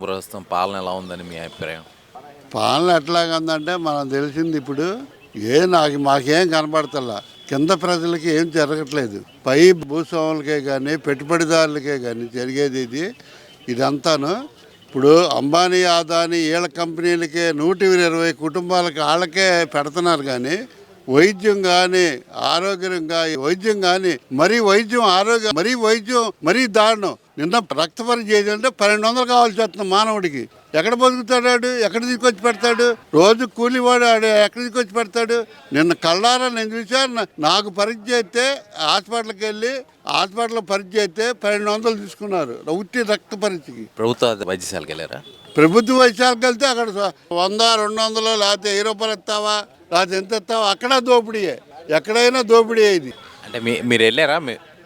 ప్రస్తుతం పాలన ఎలా ఉందని మీ అభిప్రాయం? పాలన ఎట్లాగందంటే మనం తెలిసింది ఇప్పుడు ఏ నాకు మాకేం కనపడతలా కింద ప్రజలకి ఏం జరగట్లేదు. పై భూస్వాములకే కానీ పెట్టుబడిదారులకే కానీ జరిగేది ఇది. ఇదంతాను. ఇప్పుడు అంబానీ అదాని వీళ్ళ కంపెనీలకే నూట ఇరవై కుటుంబాలకి వాళ్ళకే పెడుతున్నారు కానీ వైద్యం కానీ ఆరోగ్యం కానీ వైద్యం కానీ మరీ వైద్యం ఆరోగ్యం మరీ వైద్యం మరీ దారుణం. నిన్న రక్త పరీక్ష చేయాలంటే పన్నెండు వందలు కావాల్సి వస్తుంది మానవుడికి. ఎక్కడ బతుకుతాడు ఆడు? ఎక్కడ తీసుకొచ్చి పెడతాడు? రోజు కూలివాడు ఆడు ఎక్కడ తీసుకొచ్చి పెడతాడు? నిన్న కళ్ళారా నేను చూశాను నాకు పరీక్ష చేస్తే హాస్పిటల్కి వెళ్ళి హాస్పిటల్ పరీక్ష చేస్తే పన్నెండు వందలు తీసుకున్నారు. ఉట్టి రక్త పరీక్షకి ప్రభుత్వ వైద్యశాలకు వెళ్ళారా? ప్రభుత్వ వైద్యాలకు వెళ్తే అక్కడ వంద రెండు వందలు లేకపోతే వెయ్యి రూపాయలు ఇస్తావా? లేకపోతే ఎంత అక్కడ దోపిడీయే ఎక్కడైనా దోపిడీ ఇది అంటే మీ మీరు వెళ్ళారా?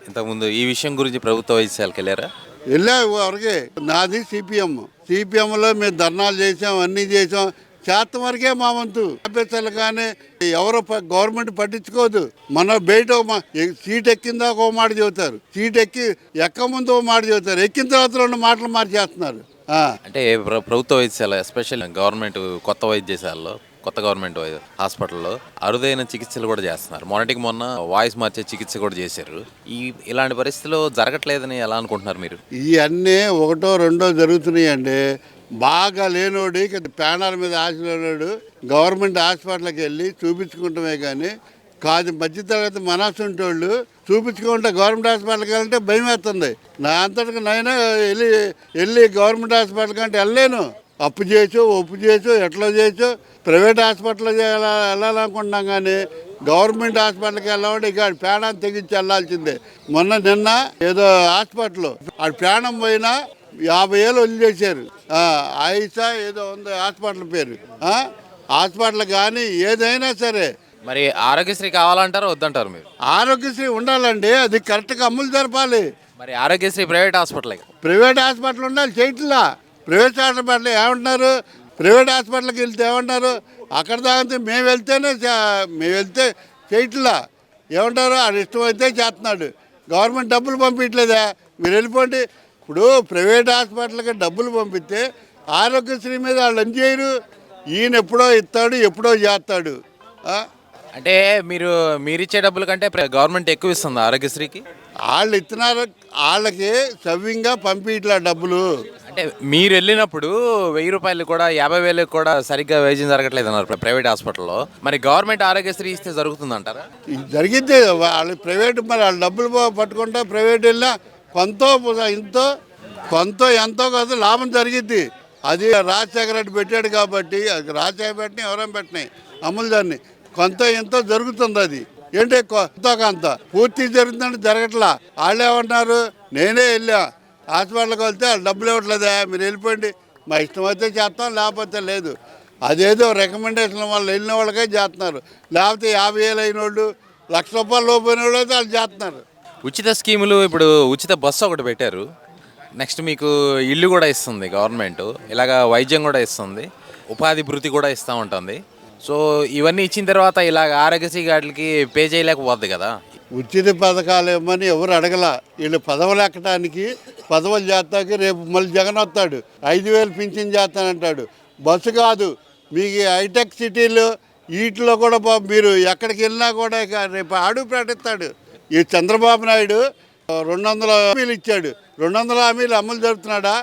ఇంతకుముందు ఈ విషయం గురించి ప్రభుత్వ వైద్యశాలకు వెళ్ళారా? వెళ్ళా వరకే. నాది సిపిఎం. సిపిఎంలో మేము ధర్నాలు చేసాం అన్నీ చేసాం శాతం వరకే మా వంతు. ఆఫీసర్లు కానీ ఎవరో గవర్నమెంట్ పట్టించుకోదు. మన బయట సీట్ ఎక్కిందా ఒక మాట చెబుతారు. సీట్ ఎక్కి ఎక్క ముందు ఒక మాట చెబుతారు. ఎక్కిన తర్వాత రెండు మాటలు మార్చేస్తున్నారు. అంటే ప్ర- ప్రభుత్వ వైద్యశాల ఎస్పెషల్ గవర్నమెంట్ కొత్త వైద్యశాలలో కొత్త గవర్నమెంట్ హాస్పిటల్లో అరుదైన చికిత్సలు కూడా చేస్తున్నారు. మొన్నటికి మొన్న వాయిస్ మార్చే చికిత్స కూడా చేశారు. ఈ ఇలాంటి పరిస్థితిలో జరగట్లేదని ఎలా అనుకుంటున్నారు మీరు? ఇవన్నీ ఒకటో రెండో జరుగుతున్నాయండి. బాగా లేనోడు ప్యానర్ మీద ఆశ లేనోడు గవర్నమెంట్ హాస్పిటల్కి వెళ్ళి చూపించుకుంటామే కానీ కాదు మధ్యతరగతి మనసుంటోళ్ళు చూపించుకుంటే గవర్నమెంట్ హాస్పిటల్కి వెళ్తే భయం వేస్తుంది నా అంతటికి నైనా వెళ్ళి వెళ్ళి గవర్నమెంట్ హాస్పిటల్ కంటే వెళ్ళలేను. అప్పు చేసు ఒప్పు చేసు ఎట్లా చేసు ప్రైవేట్ హాస్పిటల్ వెళ్ళాలనుకుంటున్నాం కానీ గవర్నమెంట్ హాస్పిటల్కి వెళ్ళాలంటే ఇక ఆడ ప్రాణం తెగించి వెళ్ళాల్సిందే. మొన్న నిన్న ఏదో హాస్పిటల్ ఆ ప్రాణం పోయినా యాభై ఏళ్ళు వదిలేశారు. ఆయిషా ఏదో ఉంది హాస్పిటల్ పేరు? హాస్పిటల్ కానీ ఏదైనా సరే. మరి ఆరోగ్యశ్రీ కావాలంటారా వద్దంటారు మీరు? ఆరోగ్యశ్రీ ఉండాలండి అది కరెక్ట్గా అమలు జరపాలి. మరి Aarogyasri private hospital private hospital ఉండాలి చేయట్లా. ప్రైవేట్ హాస్పిటల్ ఏమంటున్నారు? ప్రైవేట్ హాస్పిటల్కి వెళ్తే ఏమంటారు అక్కడ దాకా మేము వెళ్తేనే మేము వెళ్తే చేయట్లా. ఏమంటారు? అది ఇష్టమైతే చేస్తున్నాడు. గవర్నమెంట్ డబ్బులు పంపించలేదా మీరు వెళ్ళిపోండి. ఇప్పుడు ప్రైవేట్ హాస్పిటల్కి డబ్బులు పంపిస్తే ఆరోగ్యశ్రీ మీద వాళ్ళు ఏం చేయరు? ఈయన ఎప్పుడో ఇస్తాడు ఎప్పుడో చేస్తాడు? అంటే మీరు మీరు ఇచ్చే డబ్బుల కంటే గవర్నమెంట్ ఎక్కువ ఇస్తుంది ఆరోగ్యశ్రీకి? వాళ్ళు ఇస్తున్నారు. వాళ్ళకి సవ్యంగా పంపించట్లా డబ్బులు. అంటే మీరు వెళ్ళినప్పుడు వెయ్యి రూపాయలు కూడా యాభై వేలకు కూడా సరిగ్గా వైద్యం జరగట్లేదు అన్నారు ప్రైవేట్ హాస్పిటల్లో. మరి గవర్నమెంట్ ఆరోగ్యశ్రీ ఇస్తే జరుగుతుందంటారా? ఇది జరిగింది. వాళ్ళు ప్రైవేట్ మరి వాళ్ళు డబ్బులు పట్టుకుంటా ప్రైవేట్ వెళ్ళినా కొంత ఇంతో కొంత ఎంతో కొంత లాభం జరిగిద్ది. అది రాజశేఖర రెడ్డి పెట్టాడు కాబట్టి అది రాజశేఖర పెట్టిన ఎవరైనా పెట్టినాయి అమలు దాన్ని. కొంత ఎంతో జరుగుతుంది అది. ఏంటి కొంత కొంత. పూర్తి జరుగుతుందంటే జరగట్లా. వాళ్ళు ఏమన్నారు నేనే వెళ్ళా. హాస్పిటల్కి వెళ్తే వాళ్ళు డబ్బులు ఇవ్వట్లేదా మీరు వెళ్ళిపోండి. మా ఇష్టం అయితే చేస్తాం లేకపోతే లేదు. అదేదో రికమెండేషన్ వాళ్ళు వెళ్ళిన వాళ్ళకే చేస్తున్నారు. లేకపోతే యాభై వేలు అయిన వాళ్ళు లక్ష రూపాయలు లోపైన వాళ్ళు అయితే వాళ్ళు చేస్తున్నారు. ఉచిత స్కీములు ఇప్పుడు ఉచిత బస్సు ఒకటి పెట్టారు. నెక్స్ట్ మీకు ఇల్లు కూడా ఇస్తుంది గవర్నమెంట్. ఇలాగ వైద్యం కూడా ఇస్తుంది. ఉపాధి భృతి కూడా ఇస్తూ ఉంటుంది. సో ఇవన్నీ ఇచ్చిన తర్వాత ఇలాగ ఆరోగ్యశ్రీ కార్డులకి పే చేయలేకపోద్ది కదా? ఉచిత పథకాలు ఇవ్వమని ఎవరు అడగల. వీళ్ళు పదవులు ఎక్కడానికి పదవులు చేస్తాకి రేపు మళ్ళీ జగన్ వస్తాడు. ఐదు వేలు పింఛన్ చేస్తానంటాడు. బస్సు కాదు. మీకు హైటెక్ సిటీలు వీటిలో కూడా మీరు ఎక్కడికి వెళ్ళినా కూడా ఇక రేపు ఆడు ప్రకటిస్తాడు. ఈ చంద్రబాబు నాయుడు రెండు వందల హామీలు ఇచ్చాడు. రెండు వందల హామీలు అమలు జరుపుతున్నాడా?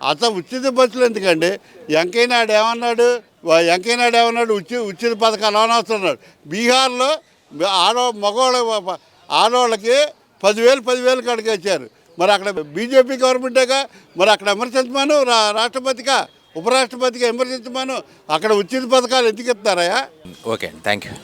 అత ఉచిత బస్సులు ఎందుకండి? వెంకయ్య నాయుడు ఏమన్నాడు వెంకయ్యనాయుడు వెంకయ్య నాయుడు ఏమన్నాడు? ఉచిత ఉచిత పథకాలు అనవసరం బీహార్లో ఆడ మగవాళ్ళ ఆడవాళ్ళకి పదివేలు పదివేలు కాడికి వచ్చారు మరి అక్కడ బీజేపీ గవర్నమెంటేగా? మరి అక్కడ విమర్శించమాను రా రాష్ట్రపతిగా ఉపరాష్ట్రపతిగా విమర్శించమాను అక్కడ ఉచిత పథకాలు ఎందుకు ఇస్తున్నారయ్యా? ఓకే అండి థ్యాంక్ యూ